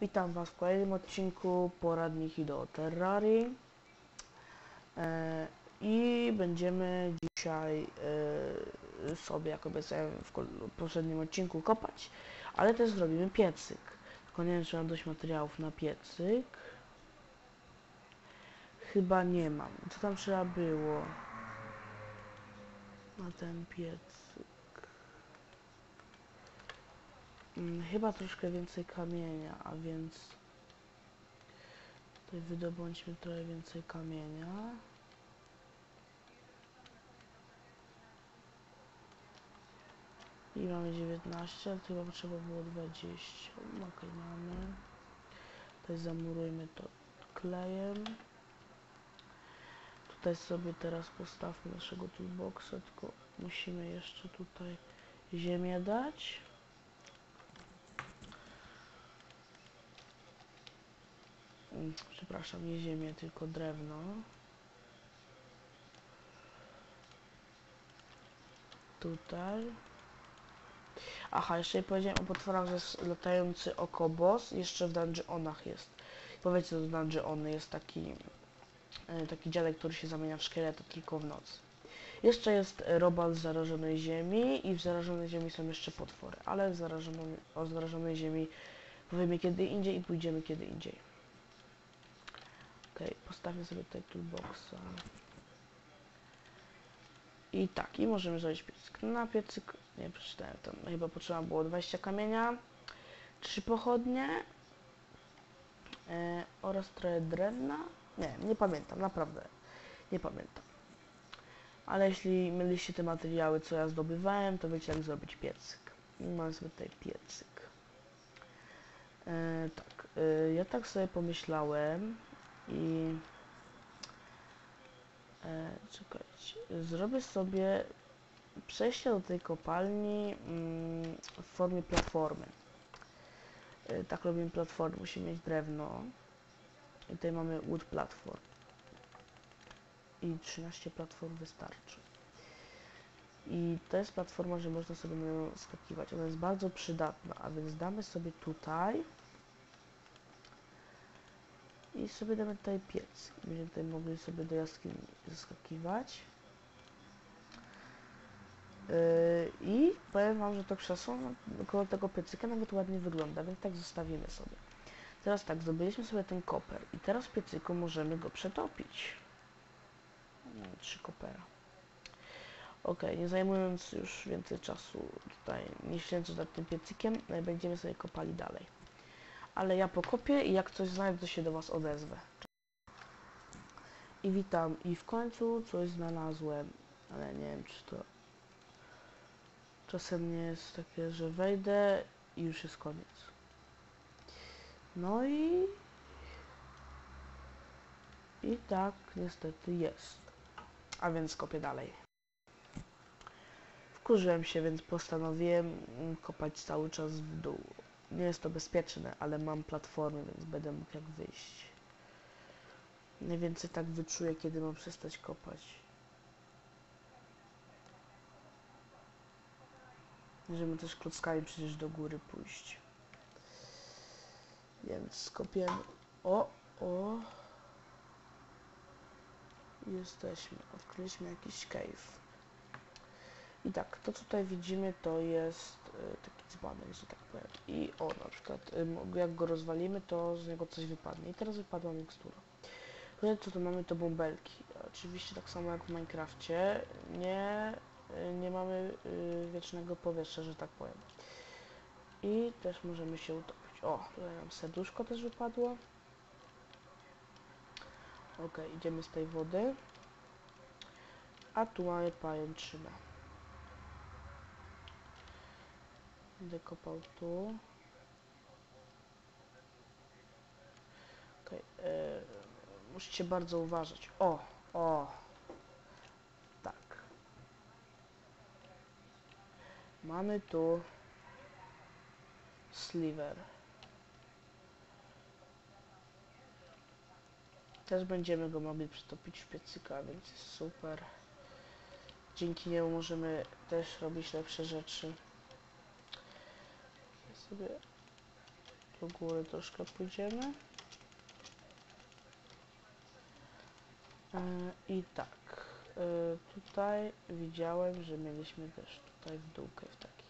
Witam Was w kolejnym odcinku poradniki do Terrarii e, i będziemy dzisiaj e, sobie, jak obiecałem w poprzednim odcinku, kopać, ale też zrobimy piecyk. Tylko nie wiem, czy mam dość materiałów na piecyk. Chyba nie mam. Co tam trzeba było na ten piecyk? Mm, Chyba troszkę więcej kamienia, a więc tutaj wydobądźmy trochę więcej kamienia. I mamy 19, ale tu chyba trzeba było 20. Ok, mamy. Tutaj zamurujmy to klejem. Tutaj sobie teraz postawmy naszego toolboxa, tylko musimy jeszcze tutaj ziemię dać. Przepraszam, nie ziemię, tylko drewno. Tutaj. Aha, jeszcze powiedziałem o potworach, że jest latający okobos. Jeszcze w dungeonach jest. Powiedzcie, to dungeony jest taki e, taki dziadek, który się zamienia w szkieleta tylko w nocy. Jeszcze jest robal z zarażonej ziemi i w zarażonej ziemi są jeszcze potwory, ale w zarażonej, o zarażonej ziemi powiemy kiedy indziej i pójdziemy kiedy indziej. Okej, postawię sobie tutaj toolboxa. I tak, i możemy zrobić piecyk. Na piecyk, nie przeczytałem tam, chyba potrzeba było 20 kamienia, 3 pochodnie e, oraz trochę drewna. Nie, nie pamiętam, naprawdę. Nie pamiętam. Ale jeśli mieliście te materiały, co ja zdobywałem, to wiecie jak zrobić piecyk. I mam sobie tutaj piecyk. E, tak, e, ja tak sobie pomyślałem i e, czekajcie, zrobię sobie przejście do tej kopalni mm, w formie platformy. E, tak robimy platformę, musimy mieć drewno. I tutaj mamy wood platform. I 13 platform wystarczy. I to jest platforma, że można sobie na nią skakiwać. Ona jest bardzo przydatna, a więc damy sobie tutaj i sobie damy tutaj piec. Będziemy tutaj mogli sobie do jaskini zaskakiwać. Yy, I powiem Wam, że to krzesło no, koło tego piecyka nawet ładnie wygląda, więc tak zostawimy sobie. Teraz tak, zdobyliśmy sobie ten koper i teraz w piecyku możemy go przetopić. No, trzy kopera. Ok, nie zajmując już więcej czasu tutaj, nie ślęcząc nad tym piecykiem, e, będziemy sobie kopali dalej. Ale ja pokopię i jak coś znajdę, to się do Was odezwę. I witam. I w końcu coś znalazłem, ale nie wiem czy to czasem nie jest takie, że wejdę i już jest koniec. No i... I tak niestety jest. A więc kopię dalej. Wkurzyłem się, więc postanowiłem kopać cały czas w dół. Nie jest to bezpieczne, ale mam platformę, więc będę mógł jak wyjść. Mniej więcej tak wyczuję, kiedy mam przestać kopać. Możemy też klockami przecież do góry pójść. Więc skopiemy. O, o. Jesteśmy. Odkryliśmy jakiś cave. I tak, to co tutaj widzimy to jest taki dzbanek, że tak powiem. I o, na przykład jak go rozwalimy, to z niego coś wypadnie. I teraz wypadła mikstura. Tutaj co tu mamy to bąbelki. Oczywiście tak samo jak w Minecrafcie, nie, e, nie mamy y, wiecznego powietrza, że tak powiem. I też możemy się utopić. O, tutaj nam serduszko też wypadło. Ok, idziemy z tej wody. A tu mamy pajęczynę. Będę kopał tu. Okej, e, musicie bardzo uważać. O, o. Tak. Mamy tu sliver. Też będziemy go mogli przytopić w piecyka, więc jest super. Dzięki niemu możemy też robić lepsze rzeczy. Sobie do góry troszkę pójdziemy. E, I tak, e, tutaj widziałem, że mieliśmy też tutaj w dół w taki.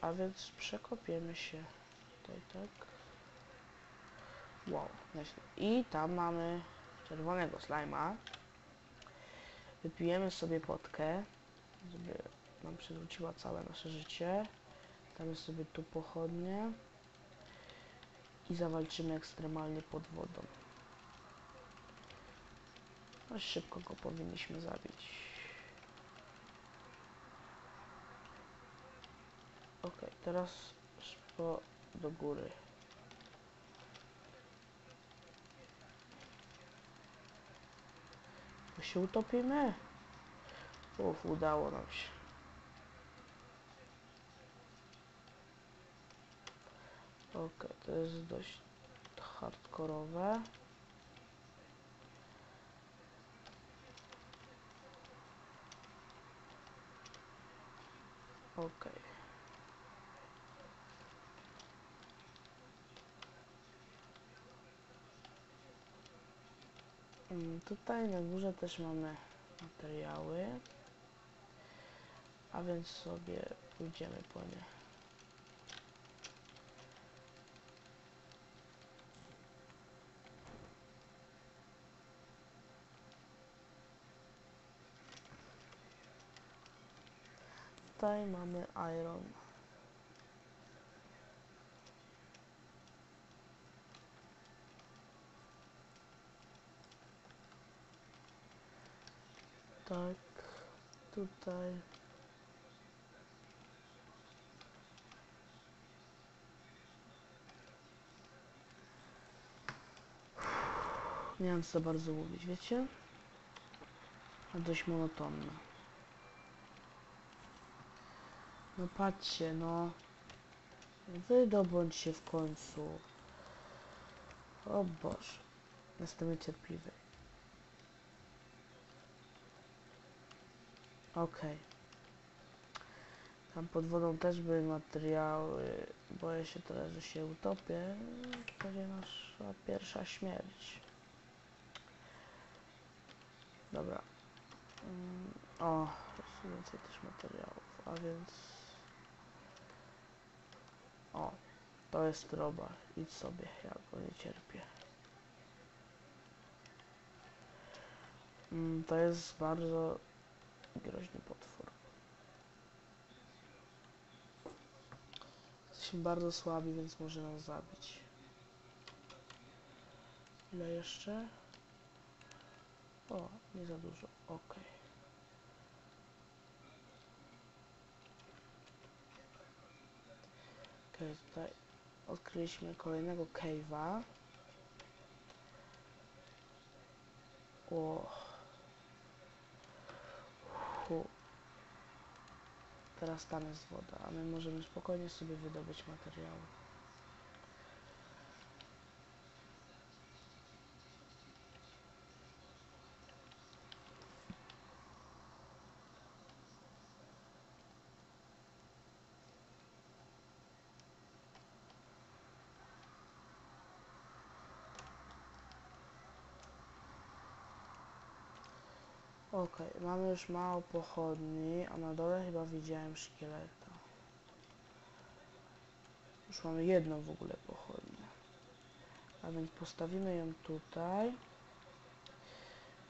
A więc przekopiemy się tutaj, tak. Wow. I tam mamy czerwonego slajma. Wypijemy sobie potkę, żeby nam przywróciła całe nasze życie. Damy sobie tu pochodnie i zawalczymy ekstremalnie pod wodą. No szybko go powinniśmy zabić. Ok, teraz szybko do góry. To się utopimy? Uf, udało nam się. Ok, to jest dość hardkorowe. Ok. Mm, Tutaj na górze też mamy materiały, a więc sobie pójdziemy po nie. Tutaj mamy iron. Tak, tutaj. Nie wiem co bardzo mówić, wiecie? A dość monotonne. No patrzcie, no. Wydobądź się w końcu. O Boże. Jestem niecierpliwy. Okej. Tam pod wodą też były materiały. Boję się teraz, że się utopię. To będzie nasza pierwsza śmierć. Dobra. Mm, O, jest więcej też materiałów, a więc... O, to jest roba. Idź sobie, ja go nie cierpię. Mm, To jest bardzo groźny potwór. Jesteśmy bardzo słabi, więc może nas zabić. Ile jeszcze? O, nie za dużo. Okej. Okej, tutaj odkryliśmy kolejnego cave'a. O. Hu. Teraz tam jest woda, a my możemy spokojnie sobie wydobyć materiały. Okej, mamy już mało pochodni, a na dole chyba widziałem szkieleta. Już mamy jedną w ogóle pochodnię. A więc postawimy ją tutaj.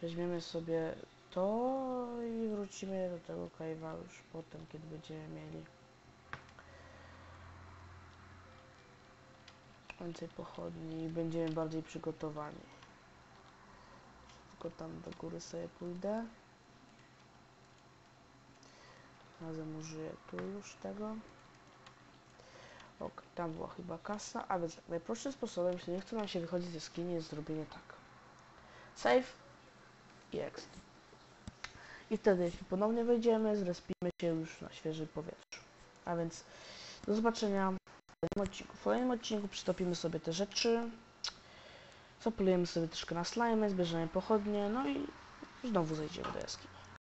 Weźmiemy sobie to i wrócimy do tego kajwa już potem, kiedy będziemy mieli więcej pochodni i będziemy bardziej przygotowani. Tylko tam do góry sobie pójdę. Razem użyję tu już tego. Ok, tam była chyba kasa, a więc najprostszym sposobem, jeśli nie chce nam się wychodzić ze skini, jest zrobienie tak. Save i exit. I wtedy, jeśli ponownie wejdziemy, zrespimy się już na świeżym powietrzu. A więc do zobaczenia w kolejnym odcinku. W kolejnym odcinku przystopimy sobie te rzeczy. Zapolujemy sobie troszkę na slime, zbierzemy pochodnie, no i znowu zejdziemy do jaskini.